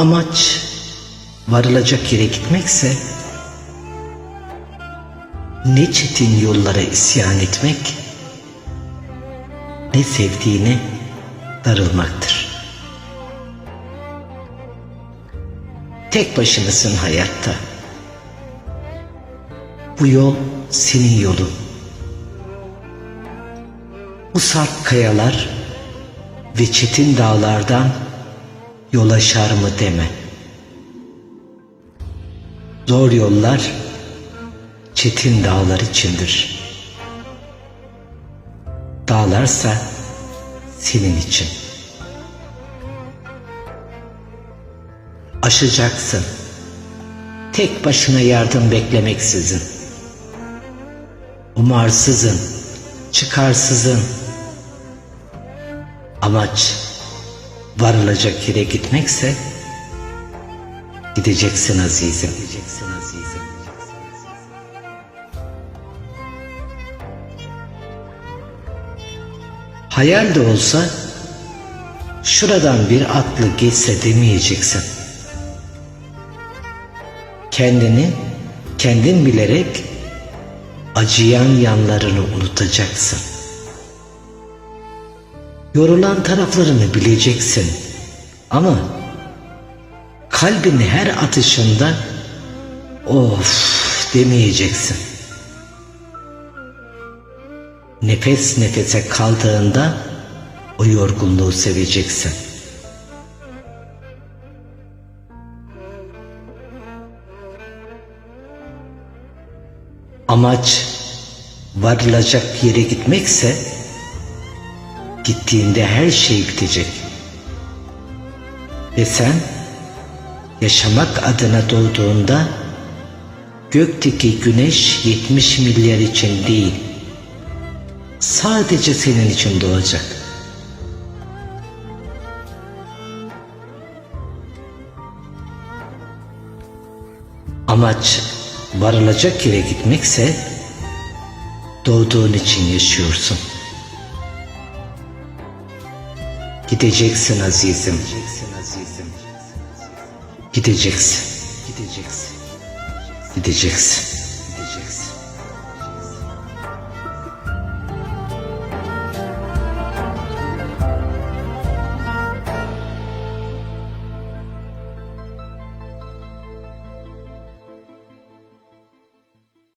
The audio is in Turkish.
Amaç varılacak yere gitmekse ne çetin yollara isyan etmek ne sevdiğine darılmaktır. Tek başınasın hayatta. Bu yol senin yolun. Bu sarp kayalar ve çetin dağlardan yol aşar mı deme. Zor yollar çetin dağlar içindir. Dağlarsa senin için. Aşacaksın. Tek başına yardım beklemeksizin. Umarsızın, çıkarsızın. Amaç varılacak yere gitmekse gideceksin azizim. Gideceksin azizim. Hayal de olsa şuradan bir atlı geçse demeyeceksin. Kendini kendin bilerek acıyan yanlarını unutacaksın. Yorulan taraflarını bileceksin. Ama kalbini her atışında of demeyeceksin. Nefes nefese kaldığında o yorgunluğu seveceksin. Amaç varılacak yere gitmekse gittiğinde her şey bitecek. Ve sen yaşamak adına doğduğunda gökteki güneş 70 milyar için değil, sadece senin için doğacak. Amaç varılacak yere gitmekse doğduğun için yaşıyorsun. Gideceksin azizim. Gideceksin. Gideceksin. Gideceksin. Gideceksin.